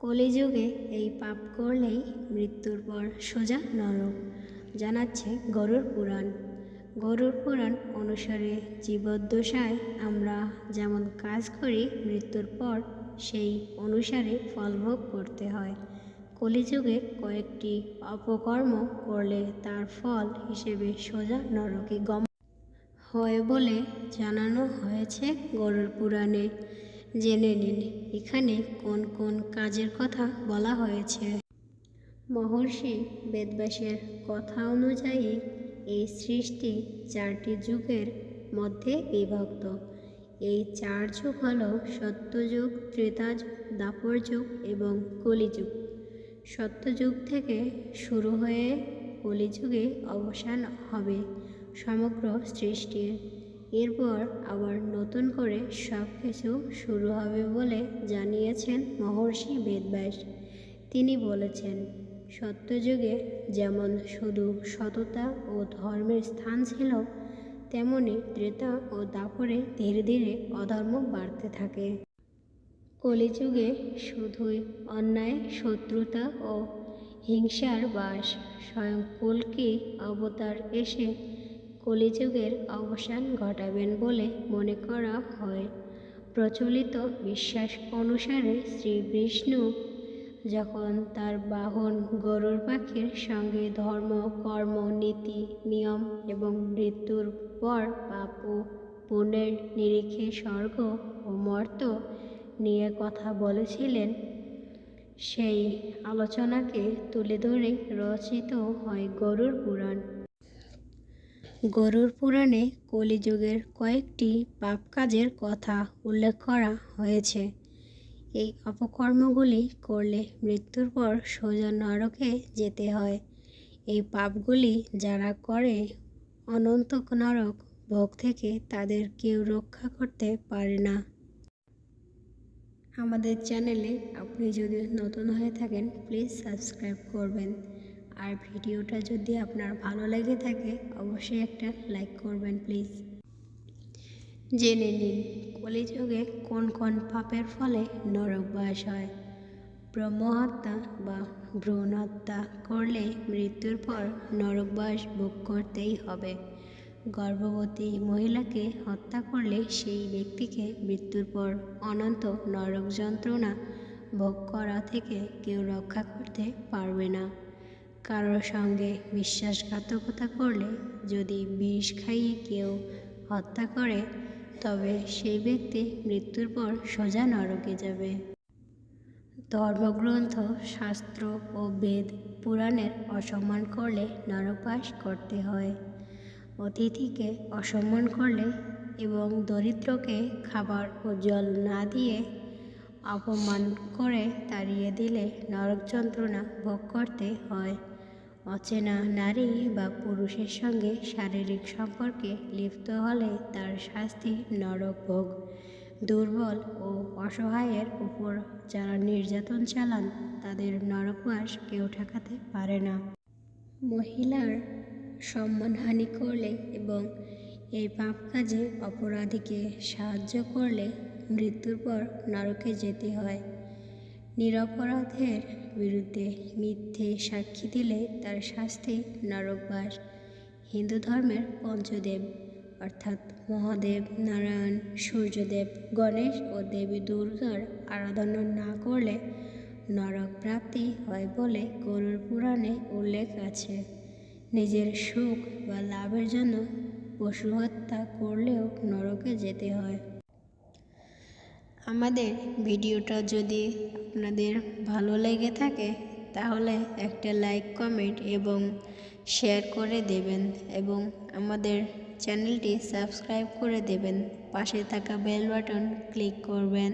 কলিযুগে এই পাপ করলেই মৃত্যুর পর সোজা নরক, জানাচ্ছে গরুর পুরাণ। গরুর পুরাণ অনুসারে জীবদ্দশায় আমরা যেমন কাজ করি, মৃত্যুর পর সেই অনুসারে ফলভোগ করতে হয়। কলিযুগে কয়েকটি অপকর্ম করলে তার ফল হিসেবে সোজা নরকে গম হয় বলে জানানো হয়েছে গরুর পুরাণে। জেনে নিন, এখানে কোন কোন কাজের কথা বলা হয়েছে? মহর্ষি বেদব্যাসের কথা অনুযায়ী, এই সৃষ্টি চারটি যুগের মধ্যে বিভক্ত। এই চার যুগ হল সত্যযুগ, ত্রেতাযুগ দাপর যুগ এবং কলিযুগ। সত্যযুগ থেকে শুরু হয়ে কলিযুগে অবসান হবে সমগ্র সৃষ্টির। এরপর আবার নতুন করে সব কিছু শুরু হবে বলে জানিয়েছেন মহর্ষি বেদব্যাস। তিনি বলেছেন, সত্যযুগে যেমন শুধু সততা ও ধর্মের স্থান ছিল, তেমনি ত্রেতা ও দাপরে ধীরে ধীরে অধর্ম বাড়তে থাকে। কলিযুগে শুধুই অন্যায়, শত্রুতা ও হিংসার বাস। স্বয়ং কল্কি অবতার এসে কলিযুগের অবসান ঘটাবেন বলে মনে করা হয়। প্রচলিত বিশ্বাস অনুসারে শ্রী বিষ্ণু যখন তার বাহন গরুর পাখির সঙ্গে ধর্ম, কর্ম, নীতি, নিয়ম এবং মৃত্যুর পর পাপ ও পুণ্যের নিরিখে স্বর্গ ও মর্ত নিয়ে কথা বলেছিলেন, সেই আলোচনাকে তুলে ধরে রচিত হয় গরুর পুরাণ। গরুর পুরাণে কলিযুগের কয়েকটি পাপ কাজের কথা উল্লেখ করা হয়েছে। এই অপকর্মগুলি করলে মৃত্যুর পর সোজা নরকে যেতে হয়। এই পাপগুলি যারা করে অনন্ত নরক ভোগ থেকে তাদের কেউ রক্ষা করতে পারে না। আমাদের চ্যানেলে আপনি যদি নতুন হয়ে থাকেন, প্লিজ সাবস্ক্রাইব করবেন। আর ভিডিওটা যদি আপনার ভালো লেগে থাকে, অবশ্যই একটা লাইক করবেন, প্লিজ। জেনে নিন, কলিযুগে কোন কোন পাপের ফলে নরকবাস হয়? ব্রহ্মহত্যা বা ভ্রূণ হত্যা করলে মৃত্যুর পর নরকবাস ভোগ করতেই হবে। গর্ভবতী মহিলাকে হত্যা করলে সেই ব্যক্তিকে মৃত্যুর পর অনন্ত নরক যন্ত্রণা ভোগ করা থেকে কেউ রক্ষা করতে পারবে না। কারোর সঙ্গে বিশ্বাসঘাতকতা করলে যদি বিষ খাইয়ে কেউ হত্যা করে, তবে সেই ব্যক্তি মৃত্যুর পর সোজা নরকে যাবে। ধর্মগ্রন্থ, শাস্ত্র ও বেদ পুরাণের অসম্মান করলে নরকবাস করতে হয়। অতিথিকে অসম্মান করলে এবং দরিদ্রকে খাবার ও জল না দিয়ে অপমান করে তাড়িয়ে দিলে নরক যন্ত্রণা ভোগ করতে হয়। অচেনা নারী বা পুরুষের সঙ্গে শারীরিক সম্পর্কে লিপ্ত হলে তার শাস্তি নরক ভোগ। দুর্বল ও অসহায়ের উপর যারা নির্যাতন চালান, তাদের নরকবাস কেউ ঠেকাতে পারে না। মহিলার সম্মানহানি করলে এবং এই পাপ কাজে অপরাধীকে সাহায্য করলে মৃত্যুর পর নরকে যেতে হয়। নিরপরাধের বিরুদ্ধে মিথ্যে সাক্ষী দিলে তার শাস্তি নরকবাস হিন্দু ধর্মের পঞ্চদেব অর্থাৎ মহাদেব, নারায়ণ, সূর্যদেব, গণেশ ও দেবী দুর্গার আরাধনা না করলে নরক প্রাপ্তি হয় বলে গরুর পুরাণে উল্লেখ আছে। নিজের সুখ বা লাভের জন্য পশু হত্যা করলেও নরকে যেতে হয়। আমাদের ভিডিওটা যদি আপনাদের ভালো লেগে থাকে, তাহলে একটা লাইক কমেন্ট এবং শেয়ার করে দেবেন এবং আমাদের চ্যানেলটি সাবস্ক্রাইব করে দেবেন। পাশে থাকা বেল বাটন ক্লিক করবেন।